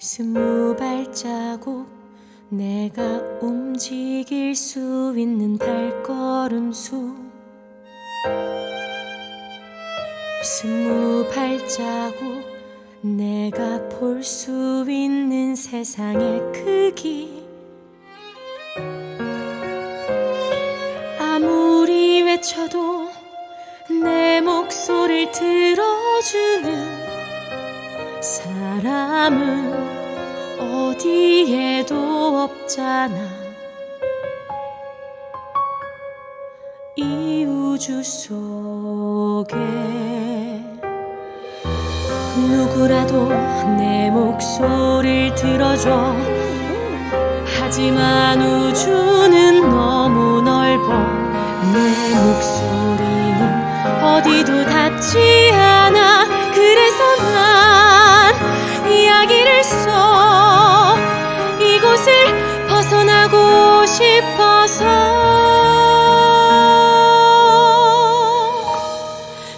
스무 발자국 내가 움직일 수 있는 발걸음 수. 스무 발자국 내가 볼 수 있는 세상의 크기. 아무리 외쳐도 내 목소리를 들어주는 사람은 어디에도 없잖아. 이 우주 속에 누구라도 내 목소리를 들어줘. 하지만 우주는 너무 넓어. 내 목소리는 어디도 닿지 않아 싶어서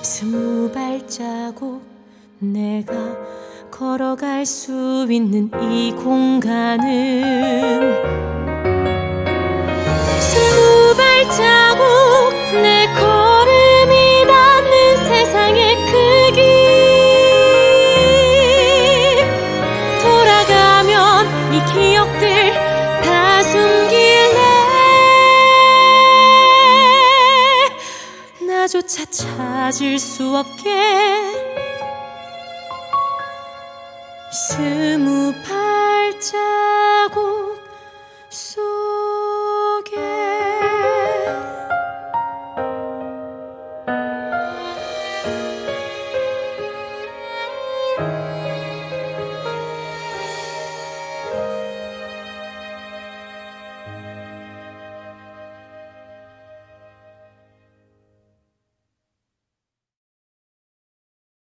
스무 발자국 내가 걸어갈 수 있는 이 공간은 나조차 찾을 수 없게. 스무 발자국